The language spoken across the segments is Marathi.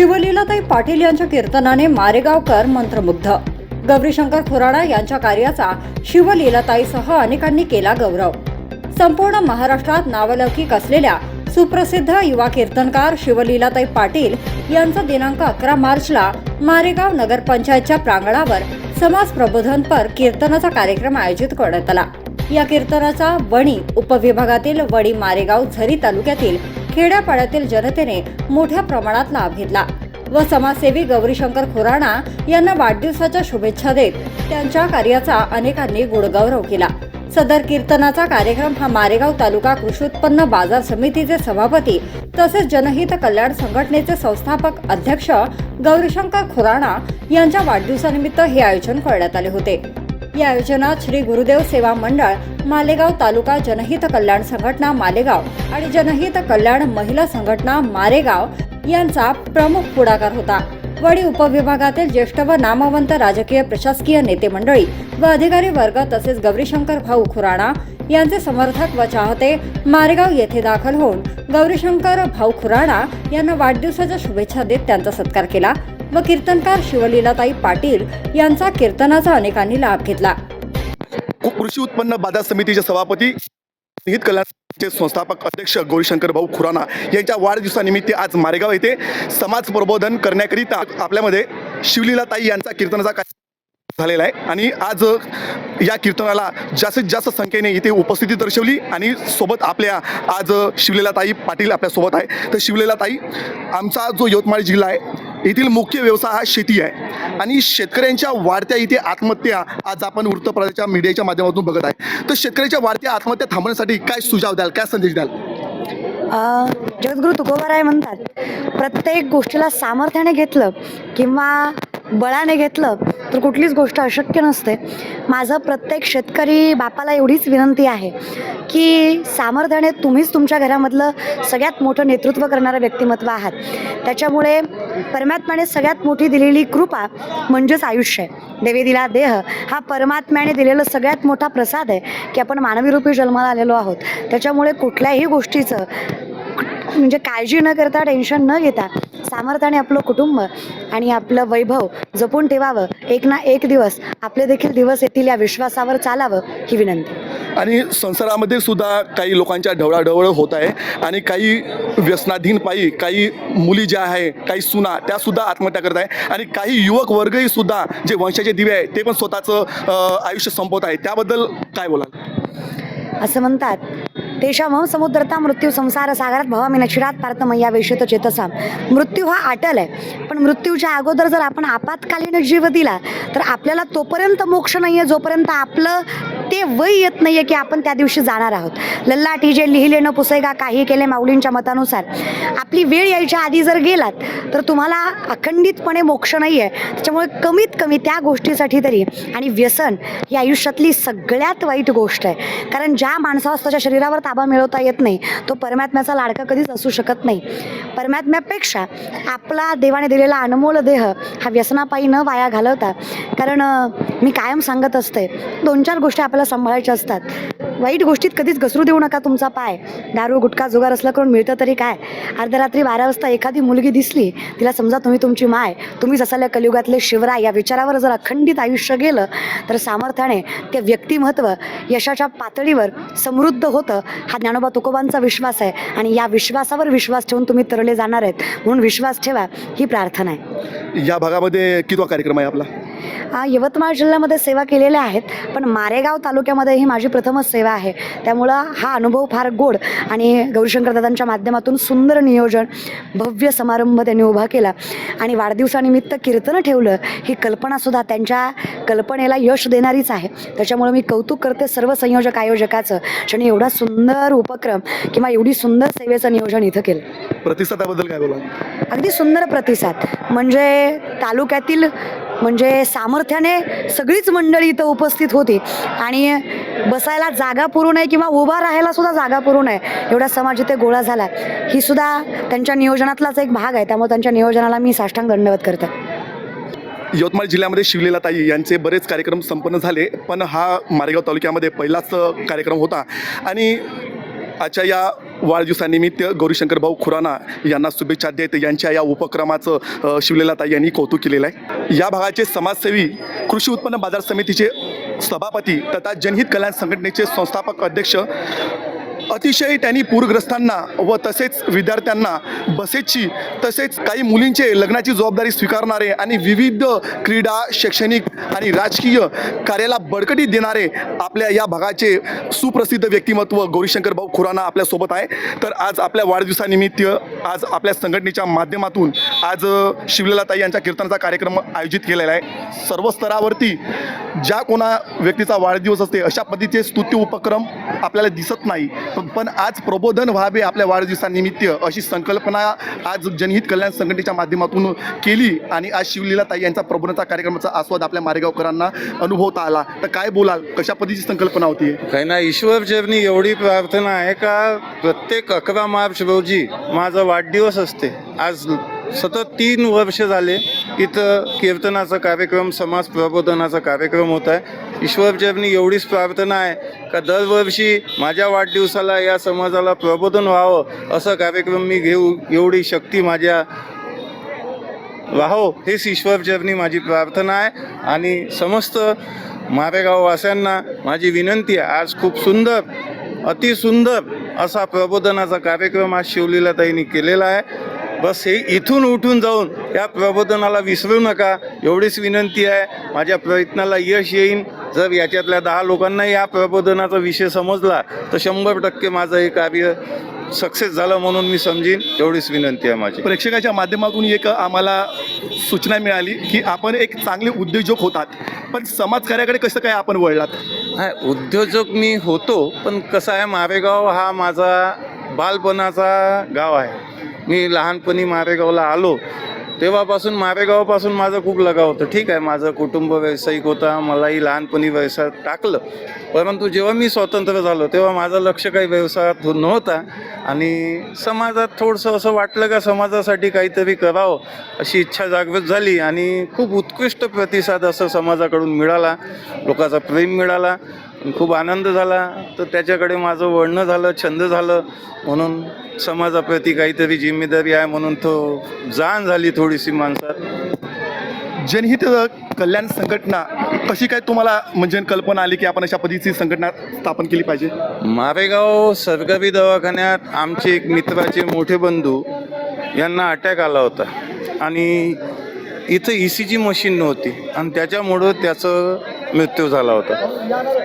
शिवलीलाताई पाटील यांच्या कीर्तनाने मारेगावकर मंत्रमुग्ध. गौरीशंकर खुराडा यांच्या कार्याचा शिवलीलाताईसह अनेकांनी केला गौरव. संपूर्ण महाराष्ट्रात नावलौकिक असलेल्या सुप्रसिद्ध युवा कीर्तनकार शिवलीलाताई पाटील यांचा दिनांक अकरा मार्चला मारेगाव नगरपंचायतच्या प्रांगणावर समाज प्रबोधनपर कीर्तनाचा कार्यक्रम आयोजित करण्यात आला. या कीर्तनाचा वणी उपविभागातील वणी मारेगाव झरी तालुक्यातील खेड्यापाड्यातील जनतेने मोठ्या प्रमाणात लाभ घेतला. व समाजसेवी गौरीशंकर खुराणा यांना वाढदिवसाच्या शुभेच्छा देत त्यांच्या कार्याचा अनेकांनी गुणगौरव केला. सदर कीर्तनाचा कार्यक्रम हा मारेगाव तालुका कृषी उत्पन्न बाजार समितीचे सभापती तसेच जनहित कल्याण संघटनेचे संस्थापक अध्यक्ष गौरीशंकर खुराणा यांच्या वाढदिवसानिमित्त हे आयोजन करण्यात आले होते. या आयोजनात श्री गुरुदेव सेवा मंडळ मालेगाव तालुका जनहित कल्याण संघटना मालेगाव आणि जनहित कल्याण महिला संघटना मारेगाव यांचा प्रमुख पुढाकार होता. वडी उपविभागातील ज्येष्ठ व नामवंत राजकीय प्रशासकीय नेते मंडळी व अधिकारी वर्ग तसेच गौरीशंकर भाऊ खुराणा यांचे समर्थक व चाहते मारेगाव येथे दाखल होऊन गौरीशंकर भाऊ खुराणा यांना वाढदिवसाच्या शुभेच्छा देत त्यांचा सत्कार केला. व कीर्तनकार शिवलीलाताई पाटील यांचा कीर्तनाचा अनेकांनी लाभ घेतला. कृषी उत्पन्न बाजार समितीचे सभापती हित कल्याणचे संस्थापक अध्यक्ष गौरीशंकर भाऊ खुराना यांच्या वाढदिवसानिमित्त आज मारेगाव येथे समाज प्रबोधन करण्याकरिता आपल्यामध्ये शिवलीलाताई यांचा कीर्तनाचा झालेला आहे. आणि आज या कीर्तनाला जास्तीत जास्त संख्येने इथे उपस्थिती दर्शवली आणि सोबत आपल्या आज शिवलेला शिवलीलाताई पाटील आपल्यासोबत आहे. तर शिवलीलाताई आमचा जो यवतमाळ जिल्हा आहे येथील मुख्य व्यवसाय हा शेती आहे. आणि शेतकऱ्यांच्या वाढत्या इथे आत्महत्या आज आपण वृत्तपत्राच्या मीडियाच्या माध्यमातून बघत आहे. तर शेतकऱ्यांच्या वाढत्या आत्महत्या थांबवण्यासाठी काय सुझाव द्याल काय संदेश द्याल? जगद्गुरु तुकोबाराय म्हणतात प्रत्येक गोष्टीला सामर्थ्याने घेतलं किंवा बळाने घेतलं तर कुठलीच गोष्ट अशक्य नसते. माझं प्रत्येक शेतकरी बापाला एवढीच विनंती आहे की सामर्थ्याने तुम्हीच तुमच्या घरामधलं सगळ्यात मोठं नेतृत्व करणारं व्यक्तिमत्व आहात. त्याच्यामुळे परमात्म्याने सगळ्यात मोठी दिलेली कृपा म्हणजेच आयुष्य आहे. देवी दिला देह हा परमात्म्याने दिलेला सगळ्यात मोठा प्रसाद आहे की आपण मानवी रूपी जन्माला आलेलो आहोत. त्याच्यामुळे कुठल्याही गोष्टीचं म्हणजे काळजी न करता टेन्शन न घेता सामर्थ्याने आपलं कुटुंब आणि आपलं वैभव जपून ठेवावं. एक ना एक दिवस आपले देखील दिवस येतील या विश्वासावर चालावं ही विनंती. आणि संसारामध्ये सुद्धा काही लोकांच्या ढवळाढवळ होत आहे आणि काही व्यसनाधीन पायी काही मुली ज्या आहे काही सुना त्या सुद्धा आत्महत्या करत आहे आणि काही युवक वर्गही सुद्धा जे वंशाचे दिवे आहे ते पण स्वतःचं आयुष्य संपवत आहे. त्याबद्दल काय बोलाल? असं म्हणतात. तेषाम समुद्रता मृत्यू संसार सागरात भवामी नक्षिरात पार्थमय्या वेशित चेतसा. मृत्यू हा अटल आहे. पण मृत्यूच्या अगोदर जर आपण आपत्कालीन जीव दिला तर आपल्याला तोपर्यंत मोक्ष नाही आहे जोपर्यंत आपलं ते वय येत नाही आहे की आपण त्या दिवशी जाणार आहोत. लल्लाटी जे लिहिले न पुसेगा काही केले माऊलींच्या मतानुसार. आपली वेळ यायच्या आधी जर गेलात तर तुम्हाला अखंडितपणे मोक्ष नाही आहे त्याच्यामुळे कमीत कमी त्या गोष्टीसाठी तरी आणि व्यसन ही आयुष्यातली सगळ्यात वाईट गोष्ट आहे. कारण ज्या माणसावर त्याच्या शरीरावर ताबा मिळवता येत नाही तो परमात्म्याचा लाडका कधीच असू शकत नाही. परमात्म्यापेक्षा आपला देवाने दिलेला अनमोल देह हा व्यसनापायी न वाया घालवता कारण मी कायम सांगत असते दोन चार गोष्टी आपल्याला सांभाळायच्या असतात. वाईट गोष्टीत कधीच घसरू देऊ नका तुमचा पाय. दारू गुटखा जुगार असला करून मिळतं तरी काय? अर्ध्या रात्री बारा वाजता एखादी मुलगी दिसली तिला समजा तुम्ही तुमची माय तुम्हीच असाल्या कलियुगातले शिवराय या विचारावर जर अखंडित आयुष्य गेलं तर सामर्थ्याने ते व्यक्तिमत्व यशाच्या पातळीवर समृद्ध होतं हा ज्ञानोबा तुकोबांचा विश्वास आहे. आणि या विश्वासावर विश्वास ठेवून तुम्ही तरले जाणार आहेत. म्हणून विश्वास ठेवा ही प्रार्थना आहे. या भागामध्ये किती कार्यक्रम आहे आपला? यवतमाळ जिल्ह्यामध्ये सेवा केलेल्या आहेत पण मारेगाव तालुक्यामध्ये ही माझी प्रथमच सेवा आहे. त्यामुळं हा अनुभव फार गोड आणि गौरीशंकर दादांच्या माध्यमातून सुंदर नियोजन भव्य समारंभ त्यांनी उभा केला. आणि वाढदिवसानिमित्त कीर्तनं ठेवलं ही कल्पनासुद्धा त्यांच्या कल्पनेला यश देणारीच आहे. त्याच्यामुळे मी कौतुक करते सर्व संयोजक आयोजकाचं. ज्यांनी एवढा सुंदर उपक्रम किंवा एवढी सुंदर सेवेचं नियोजन इथं केलं. प्रतिसादाबद्दल काय बोलाल? अगदी सुंदर प्रतिसाद. म्हणजे तालुक्यातील म्हणजे सामर्थ्याने सगळीच मंडळी इथं उपस्थित होती. आणि बसायला जागा पुरू नये किंवा उभा राहायला सुद्धा जागा पुरू नये एवढा समाज इथे गोळा झाला ही सुद्धा त्यांच्या नियोजनातलाच एक भाग आहे. त्यामुळे त्यांच्या नियोजनाला मी साष्टांग दंडवत करते. यवतमाळ जिल्ह्यामध्ये शिवलीलाताई यांचे बरेच कार्यक्रम संपन्न झाले पण हा मारेगाव तालुक्यामध्ये पहिलाच कार्यक्रम होता. आणि आजच्या या वाढदिवसानिमित्त गौरीशंकर भाऊ खुराना यांना शुभेच्छा देत यांच्या या उपक्रमाचं अ, यांनी कौतुक केलेलं आहे. या भागाचे समाजसेवी कृषी उत्पन्न बाजार समितीचे सभापती तथा जनहित कल्याण संघटनेचे संस्थापक अध्यक्ष अतिशय त्यांनी पूरग्रस्तांना व तसेच विद्यार्थ्यांना बसेसची तसेच काही मुलींचे लग्नाची जबाबदारी स्वीकारणारे आणि विविध क्रीडा शैक्षणिक आणि राजकीय कार्याला बळकटी देणारे आपल्या या भागाचे सुप्रसिद्ध व्यक्तिमत्व गौरीशंकर भाऊ खुराना आपल्यासोबत आहे. तर आज आपल्या वाढदिवसानिमित्त आज आपल्या संघटनेच्या माध्यमातून आज अ, शिवलेलाताई यांच्या कीर्तनाचा कार्यक्रम आयोजित केलेला आहे. सर्व स्तरावरती ज्या कोणा व्यक्तीचा वाढदिवस असते अशा पद्धतीचे स्तुत्य उपक्रम आपल्याला दिसत नाही. पण- आज प्रबोधन व्हावे आपल्या वाढदिवसानिमित्त अशी संकल्पना आज जनहित कल्याण संघटनेच्या माध्यमातून केली आणि आज शिवलीलाताई यांचा प्रबोधनाचा कार्यक्रमाचा आस्वाद आपल्या मारेगावकरांना अनुभवता आला. तर काय बोलाल? कशा पद्धतीची संकल्पना होती? काही ना ईश्वर चरणी एवढी प्रार्थना आहे का प्रत्येक अकरा मार्च रोजी माझा वाढदिवस असते. आज सतत तीन वर्ष झाले इथं कीर्तनाचा कार्यक्रम समाज प्रबोधनाचा कार्यक्रम होत आहे. ईश्वर एवढीच प्रार्थना आहे का दरवर्षी माझ्या वाढदिवसाला या समाजाला प्रबोधन व्हावं असं कार्यक्रम मी घेऊ एवढी शक्ती माझ्या राहो हेच ईश्वरचरणी माझी प्रार्थना आहे. आणि समस्त मारेगाववासियांना माझी विनंती आहे आज खूप सुंदर अतिसुंदर असा प्रबोधनाचा कार्यक्रम आज शिवलीलाताईंनी केलेला आहे. बस हे इथून उठून जाऊन या प्रबोधनाला विसरू नका. एवढीच विनंती आहे. माझ्या प्रयत्नाला यश येईन. जर याच्यातल्या दहा लोकांना या प्रबोधनाचा विषय समजला तर शंभर टक्के माझं हे कार्य सक्सेस झालं म्हणून मी समजीन. एवढीच विनंती आहे माझी. प्रेक्षकाच्या माध्यमातून एक आम्हाला सूचना मिळाली की आपण एक चांगले उद्योजक होतात. पण समाजकार्याकडे कसं काय आपण वळलात? हा उद्योजक मी होतो पण कसं आहे मारेगाव हा माझा बालपणाचा गाव आहे. मी लहानपणी मारेगावला आलो. तेव्हापासून मारेगावापासून माझं खूप लगाव होतं. ठीक आहे माझं कुटुंब व्यावसायिक होता मलाही लहानपणी व्यवसायात टाकलं. परंतु जेव्हा मी स्वतंत्र झालो तेव्हा माझं लक्ष काही व्यवसायात नव्हता. आणि समाजात थोडंसं असं वाटलं का समाजासाठी काहीतरी करावं अशी इच्छा जागृत झाली आणि खूप उत्कृष्ट प्रतिसाद असं समाजाकडून मिळाला. लोकांचा प्रेम मिळाला आणि खूप आनंद झाला. तर त्याच्याकडे माझं वळणं झालं छंद झालं. म्हणून समाजाप्रती काहीतरी जिम्मेदारी आहे म्हणून तो जाण झाली थोडीशी माणसात. जनहित कल्याण संघटना कशी काय तुम्हाला म्हणजे कल्पना आली की आपण अशा पद्धतीची संघटना स्थापन केली पाहिजे? मारेगाव सरकारी दवाखान्यात आमचे एक मित्राचे मोठे बंधू यांना अटॅक आला होता. आणि इथं ई सी जी मशीन नव्हती. आणि त्याच्यामुळं त्याचं मृत्यू झाला होता.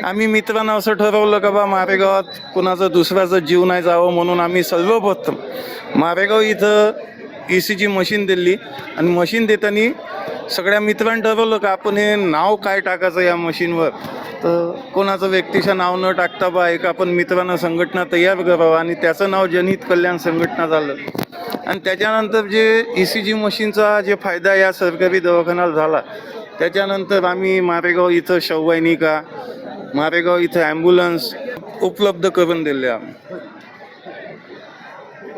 आम्ही मित्रांना असं ठरवलं का बा मारेगावात कुणाचं दुसऱ्याचं जीव नाही जावं म्हणून आम्ही सर्वप्रथम मारेगाव इथं ई सी जी मशीन दिली. आणि मशीन देताना सगळ्या मित्रांनी ठरवलं का आपण हे नाव काय टाकायचं या मशीनवर तर कोणाचं व्यक्तीचं नाव न टाकता बा एक आपण मित्रांना संघटना तयार करावं. आणि त्याचं नाव जनित कल्याण संघटना झालं. आणि त्याच्यानंतर जे ई सी जी मशीनचा जे फायदा या सरकारी दवाखान्याला झाला त्याच्यानंतर आम्ही मारेगाव इथं शववाहिनिका मारेगाव इथं ॲम्ब्युलन्स उपलब्ध करून दिले आम्ही.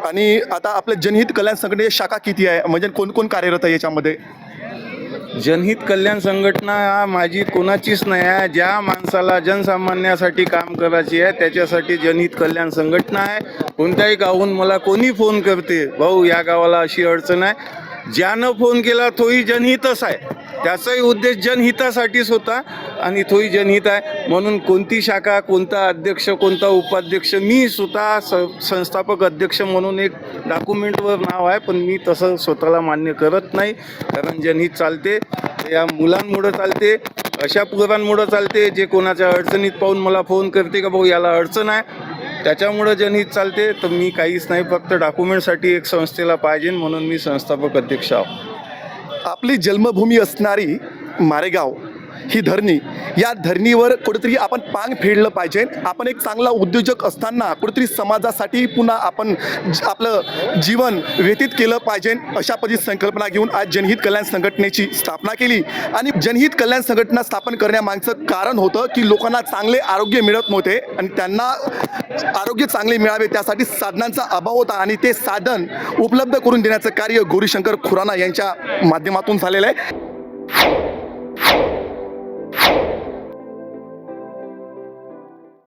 आणि आता आपल्या जनहित कल्याण संघटनेची शाखा किती आहे? म्हणजे कोण कोण कार्यरत आहे याच्यामध्ये? जनहित कल्याण संघटना हा माझी कोणाचीच नाही आहे. ज्या माणसाला जनसामान्यासाठी काम करायची आहे त्याच्यासाठी जनहित कल्याण संघटना आहे. कोणत्याही गावून मला कोणी फोन करते भाऊ या गावाला अशी अडचण आहे. ज्यानं फोन केला तोही जनहितच आहे. त्याचाही उद्देश जनहितासाठीच होता आणि तोही जनहित आहे. म्हणून कोणती शाखा कोणता अध्यक्ष कोणता उपाध्यक्ष मी स्वतः स संस्थापक अध्यक्ष म्हणून एक डॉक्युमेंटवर नाव आहे पण मी तसं स्वतःला मान्य करत नाही कारण जनहित चालते. या मुलांमुळं चालते अशा पोरांमुळं चालते जे कोणाच्या अडचणीत पाहून मला फोन करते का भाऊ याला अडचण आहे. त्याच्यामुळं जनहित चालते तर मी काहीच नाही फक्त डॉक्युमेंटसाठी एक संस्थेला पाहिजे म्हणून मी संस्थापक अध्यक्ष आहो. आपली जन्मभूमी असणारी मारेगाव. ही धरणी. या धरणीवर कुठेतरी आपण पांग फेडलं पाहिजे. आपण एक चांगला उद्योजक असताना कुठेतरी समाजासाठी पुन्हा आपण आपलं जीवन व्यतीत केलं पाहिजे. अशा पद्धती संकल्पना घेऊन आज जनहित कल्याण संघटनेची स्थापना केली. आणि जनहित कल्याण संघटना स्थापन करण्यामागचं कारण होतं की लोकांना चांगले आरोग्य मिळत नव्हते आणि त्यांना आरोग्य चांगले मिळावे त्यासाठी साधनांचा अभाव होता आणि ते साधन उपलब्ध करून देण्याचं कार्य गौरीशंकर खुराना यांच्या माध्यमातून झालेलं आहे.